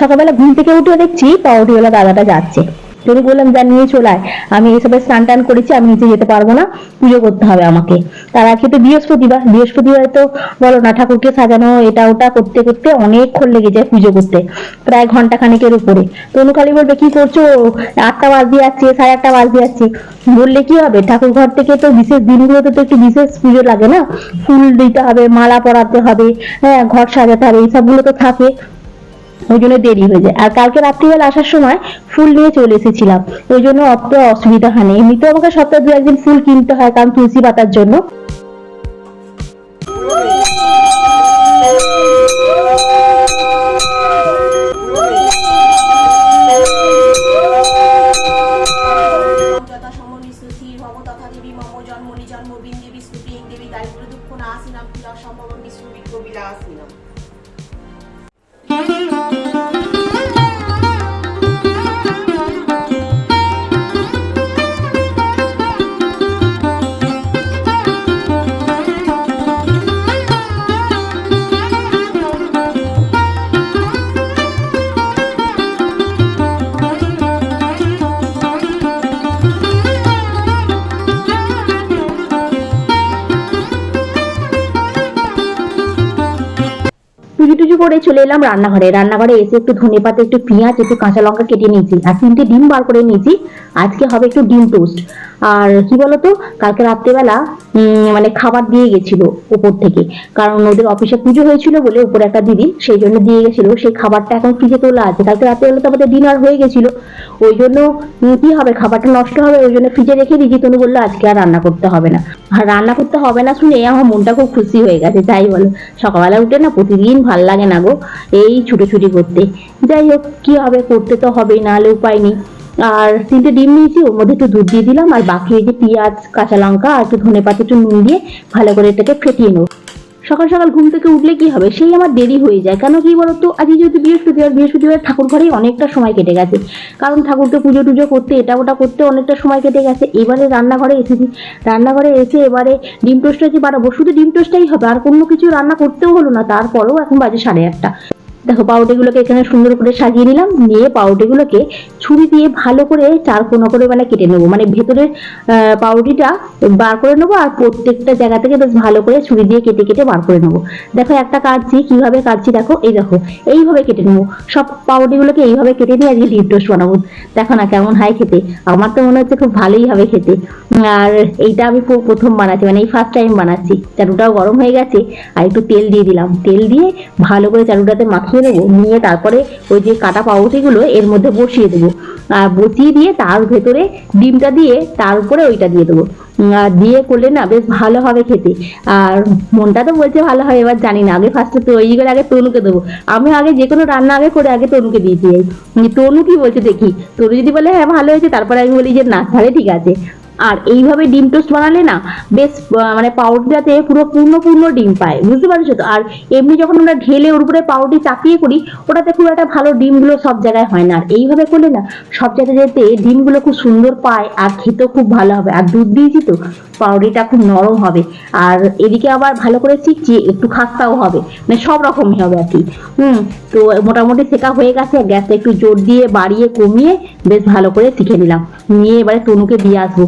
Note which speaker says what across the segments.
Speaker 1: সকালবেলা ঘুম থেকে উঠে দেখছি পাউরুটিওয়ালা দাদাটা যাচ্ছে। যদি বললাম যা নিয়ে চলে আয়। আমি এসবের স্নান টান করেছি, আমি নিচে যেতে পারব না। পুজো করতে হবে আমাকে। তার আজকে তো বৃহস্পতিবার। বৃহস্পতিবার তো বলো না, ঠাকুরকে সাজানো এটা ওটা করতে করতে অনেকক্ষণ লেগে যায় পুজো করতে, প্রায় ঘণ্টা খানেকের উপরে। তনু খালি বলবে, কি করছ? আটটা বাজতে যাচ্ছে, সাড়ে আটটা বাজতে যাচ্ছে। বললে কি হবে? ঠাকুর ঘর থেকে তো বিশেষ দিনগুলোতে তো একটু বিশেষ পুজো লাগে না? ফুল দিতে হবে, মালা পরাতে হবে হ্যাঁ ঘর সাজাতে হবে এইসবগুলো তো থাকে। ওই জন্য দেরি হয়ে যায়। আর কালকে রাত্রিবেলা আসার সময় ফুল নিয়ে চলে এসেছিলাম। ওই জন্য অত অসুবিধা হয়নি। এমনিতেও আমাকে সপ্তাহে দু একদিন ফুল কিনতে হয় কারণ তুলসী পাতার জন্য। পুজো টুজো করে চলে এলাম রান্নাঘরে। রান্নাঘরে এসে একটু ধনে পাতা, একটু পেঁয়াজ, একটু কাঁচা লঙ্কা কেটে নিয়েছি আর তিনটে ডিম বার করে নিয়েছি। আজকে হবে একটু ডিম টোস্ট। আর কি বলতো, কালকে রাত্রেবেলা মানে খাবার দিয়ে গেছিল উপর থেকে। কারণ ওদের অফিসে পুজো হয়েছিল বলে উপরে একটা দিদি সেই জন্য দিয়ে গেছিল। সেই খাবারটা এখন ফ্রিজে তোলা আছে। কালকে রাত্রেবেলা তো আমাদের ডিনার হয়ে গেছিল। ওই জন্য কি হবে? খাবারটা নষ্ট হবে, ওই জন্য ফ্রিজে রেখে দিয়েছি। তনু বলল, আজকে আর রান্না করতে হবে না। আর রান্না করতে হবে না শুনে আমার মনটা খুব খুশি হয়ে গেছে। যাই বলো, সকালবেলা উঠে না প্রতিদিন ভালো লাগে না গো। এই ছুটোছুটি করতে। যাই হোক, কী হবে, করতে তো হবেই, নাহলে উপায় নেই। আর তিনটে ডিম নিয়েছি, ওর মধ্যে একটু দুধ দিয়ে দিলাম, আর বাকি যে পেঁয়াজ, কাঁচা লঙ্কা আর একটু ধনে পাতা একটু নুন দিয়ে ভালো করে এটাকে ফেটিয়ে নেব। সকাল সকাল ঘুম থেকে উঠলে কি হবে? সেই আমার দেরি হয়ে যায়। কেন কি বলতো? আজকে যেহেতু বৃহস্পতিবার বৃহস্পতিবার ঠাকুর ঘরেই অনেকটা সময় কেটে গেছে। কারণ ঠাকুরকে পুজো টুজো করতে, এটা ওটা করতে অনেকটা সময় কেটে গেছে। এবারে রান্নাঘরে এসেছি। রান্নাঘরে এসে এবারে ডিম টোস্টটা যে বানাবো? শুধু ডিম টোস্টটাই হবে। আর কোনো কিছু রান্না করতেও হলো না। তারপরেও এখন বাজে সাড়ে আটটা। দেখো, পাউরুটিগুলোকে এখানে সুন্দর করে সাজিয়ে নিলাম, নিয়ে পাউরুটিগুলোকে ছুরি দিয়ে ভালো করে চার কোনা করে মানে কেটে নেব। মানে ভেতরের পাউরুটিটা বার করে নেব আর প্রত্যেকটা জায়গা থেকে বেশ ভালো করে ছুরি দিয়ে কেটে কেটে বার করে নেব। দেখো, একটা কাটছি কীভাবে কাটছি দেখো, এই দেখো, এইভাবে কেটে নেব। সব পাউরুটিগুলোকে এইভাবে কেটে নিয়ে আজকে ডিপ টোস্ট বানাবো। দেখো না কেমন হয় খেতে, আমার তো মনে হচ্ছে খুব ভালোই হবে খেতে। আর এইটা আমি প্রথম বানাচ্ছি মানে এই ফার্স্ট টাইম বানাচ্ছি। চাটুটাও গরম হয়ে গেছে, আর একটু তেল দিয়ে দিলাম। তেল দিয়ে ভালো করে চাটুটাতে মাখিয়ে নেব নিয়ে তারপরে ওই যে কাটা পাউরুটিগুলো এর মধ্যে বসিয়ে দেবো। আর বসিয়ে দিয়ে তার ভেতরে ডিমটা দিয়ে তার উপরে ওইটা দিয়ে দেবো। আর দিয়ে করলে না বেশ ভালো হবে খেতে। আর মনটা তো বলছে ভালো হয় এবার জানি না। আগে ফার্স্টে তৈরি করে আগে তনুকে দেবো। আমি আগে যে কোনো রান্না আগে করে আগে তনুকে এই। উম, তনু কি বলছে দেখি? তনু যদি বলে হ্যাঁ ভালো হয়েছে তারপরে আমি বলি যে না তাহলে ঠিক আছে। আর এইভাবে ডিম টোস্ট বানালে না বেশ মানে পাউরুটিটাতে পুরো পূর্ণ পূর্ণ ডিম পায়, বুঝতে পারছ তো? আর এমনি যখন আমরা ঢেলে ওর উপরে পাউরুটি চাপিয়ে করি, ওটাতে খুব একটা ভালো ডিমগুলো সব জায়গায় হয় না। আর এইভাবে করলে না সব জায়গায় যেতে ডিমগুলো খুব সুন্দর পায় আর খেতেও খুব ভালো হবে। আর দুধ দিয়েছি তো পাউরুটিটা খুব নরম হবে। আর এদিকে আবার ভালো করে শিখছি একটু খাস্তাও হবে। মানে সব রকমই হবে আর কি। হুম, তো মোটামুটি শেখা হয়ে গেছে, গ্যাসটা একটু জোর দিয়ে বাড়িয়ে কমিয়ে বেশ ভালো করে শিখে নিলাম। নিয়ে এবারে তনুকে দিয়ে আসব।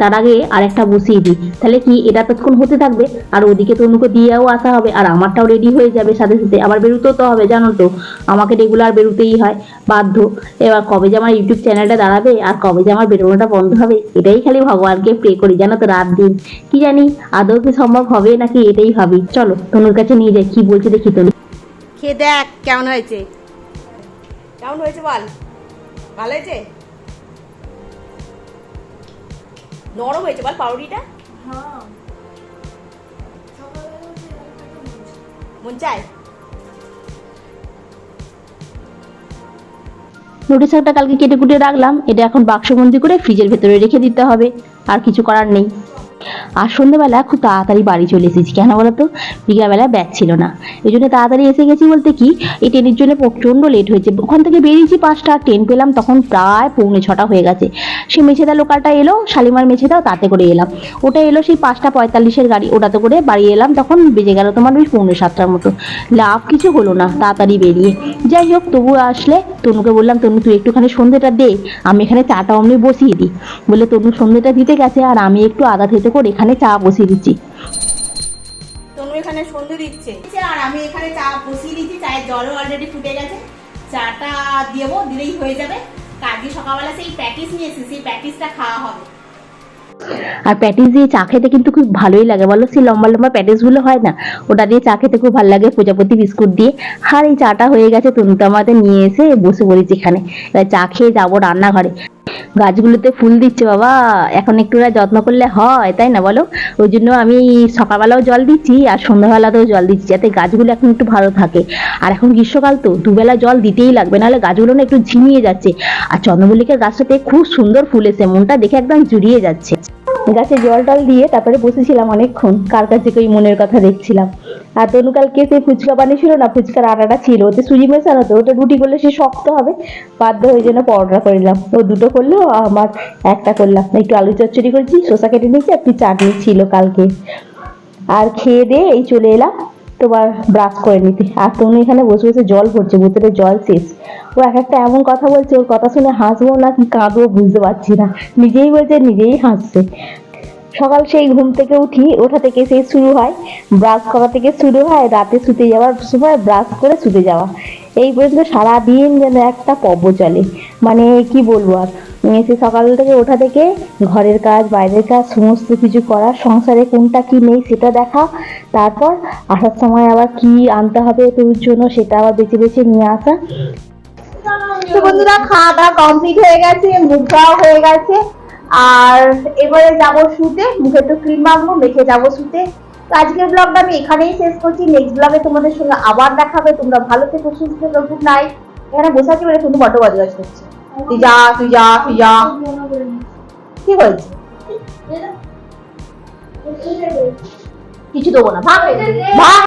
Speaker 1: তার আগে আরেকটা বসিয়ে দিই। তাহলে কি এটা ততক্ষণ হতে থাকবে? আর ওদিকে তনুকে দিয়েও আসা হবে, আর আমারটাও রেডি হয়ে যাবে সাথে সাথে। আবার বেরোতেও তো হবে, জানো তো। আমাকে রেগুলার বেরোতেই হয়, বাধ্য। এবার কবে যে আমার ইউটিউব চ্যানেলটা দাঁড়াবে, আর কবে যে আমার বেরোনোটা বন্ধ হবে, এটাই খালি ভগবানকে প্রে করি, জানো তো, রাত দিন। কি জানি, আদৌ কি সম্ভব হবে নাকি এটাই ভাবি। চলো, তনুর কাছে নিয়ে যাই, কি বলছে দেখি তনু।
Speaker 2: খেয়ে দেখ, কেমন হয়েছে? কেমন হয়েছে বল? ভালো হয়েছে? নরম হয়েছে বল পাউরিটা মন চায়
Speaker 1: নোটি শাকটা কালকে কেটে কুটে রাখলাম এটা এখন বাক্স বন্দি করে ফ্রিজের ভেতরে রেখে দিতে হবে আর কিছু করার নেই। আর সন্ধ্যেবেলা খুব তাড়াতাড়ি বাড়ি চলে এসেছি। কেন বলতো? বিকালবেলা ব্যাগ ছিল না। এই জন্য তাড়াতাড়ি এসে গেছি বলতে কি, এই ট্রেনের জন্য প্রচণ্ড লেট হয়েছে। ওখান থেকে বেরিয়েছি পাঁচটা ট্রেন পেলাম, তখন প্রায় পৌনে ছটা হয়ে গেছে। সে মেছেদা লোকালটা এলো, শালিমার মেছেদাও তাতে করে এলাম। ওটা এলো সেই পাঁচটা পঁয়তাল্লিশের গাড়ি, ওটাতে করে বাড়ি এলাম, তখন বেজে গেল তোমার ওই পৌনে সাতটার মতো। লাভ কিছু হলো না, তাড়াতাড়ি বেরিয়ে। যাই হোক তবু আসলে তনুকে বললাম, তনু, তুই একটুখানি সন্ধ্যেটা দে, আমি এখানে চাটা অমনি বসিয়ে দিই। বলে তনু সন্ধ্যেটা দিতে গেছে, আর আমি একটু আদা থেতে করে এখানে চা বসিয়ে দিচ্ছি।
Speaker 2: তনু এখানে সন্ধে দিচ্ছে। আর আমি এখানে চা বসিয়ে দিচ্ছি চায়ের জলও অলরেডি ফুটে গেছে। চাটা দেবো দিলেই হয়ে যাবে। কালকে সকালবেলা সেই প্যাটিস নিয়ে এসেছি সেই প্যাটিসটা খাওয়া হবে।
Speaker 1: আর প্যাটিস দিয়ে চা খেতে কিন্তু খুব ভালোই লাগে বলো? সেই লম্বা লম্বা প্যাটিসগুলো হয় না? ওটা দিয়ে চা খেতে খুব ভালো লাগে প্রজাপতি বিস্কুট দিয়ে। আর এই চাটা হয়ে গেছে তনুটা আমাদের নিয়ে এসে বসে পড়েছি এখানে। চা খেয়ে যাব রান্নাঘরে। গাছগুলোতে ফুল দিচ্ছে বাবা। এখন একটু যত্ন করলে হয়, তাই না বলো? ওই জন্য আমি সকালবেলাও জল দিচ্ছি আর সন্ধ্যাবেলাতেও জল দিচ্ছি যাতে গাছগুলো এখন একটু ভালো থাকে। আর এখন গ্রীষ্মকাল তো, দুবেলা জল দিতেই লাগবে, নাহলে গাছগুলো না একটু ঝিমিয়ে যাচ্ছে। আর চন্দ্রমল্লিকের গাছটাতে খুব সুন্দর ফুল এসে মনটা দেখে একদম জুড়িয়ে যাচ্ছে। গাছে জল টল দিয়ে তারপরে বসেছিলাম অনেকক্ষণ। কার কাছে কই মনের কথা দেখছিলাম। আর তনু কালকে সেই ফুচকা বানিয়েছিল না, ফুচকার আটাটা ছিল। ওতে সুজি মেশানো তো, ওটা রুটি করলে সে শক্ত হবে। বাধ্য হয়ে জন্য পরোটা করলাম ও দুটো করল আমার একটা করলাম। একটু আলু চচ্চড়ি করেছি, শসা কেটে নিয়েছি একটু চাটনি ছিল কালকে। আর খেয়ে দিয়ে এই চলে এলাম। তোমার ব্রাশ করে নিতে। আর তনু এখানে বসে বসে জল ভরছে বোতলে জল শেষ। ও এক একটা এমন কথা বলছে, ওর কথা শুনে হাসবো না কি কাঁদবো বুঝতে পারছি না। নিজেই বলছে, নিজেই হাসছে। সকাল সেই ঘুম থেকে উঠি, ওঠা থেকে সেই শুরু হয়। ব্রাশ করা থেকে শুরু হয়, রাতে শুতে যাওয়ার সময় ব্রাশ করে শুতে যাওয়া। এই পর্যন্ত সারাদিন যেন একটা পর্ব চলে। মানে কি বলব আর? সে সকাল থেকে ওঠা থেকে ঘরের কাজ, বাইরের কাজ, সমস্ত কিছু করা সংসারে কোনটা কি নেই সেটা দেখা, তারপর আসার সময় আবার কি আনতে হবে তোর জন্য সেটা আবার বেছে বেছে নিয়ে আসা।
Speaker 3: তো বন্ধুরা খাওয়া দাওয়া কমপ্লিট হয়ে গেছে, মুখ হয়ে গেছে। আর এবারে যাব শুতে, মুখে একটু ক্রিম মাখবো, মেখে যাব শুতে। তো আজকের ব্লগটা আমি এখানেই শেষ করছি। নেক্সট ব্লগে তোমাদের সঙ্গে আবার দেখাবে। তোমরা ভালো থেকো সুস্থ থেকো গুড নাইট এখানে বসে আছি বলে শুধু বটো বাজে করছে। তুই যা তুই যা তুই যা। কি বলছি কিছু দেবো না। ভাগ। ভাগ।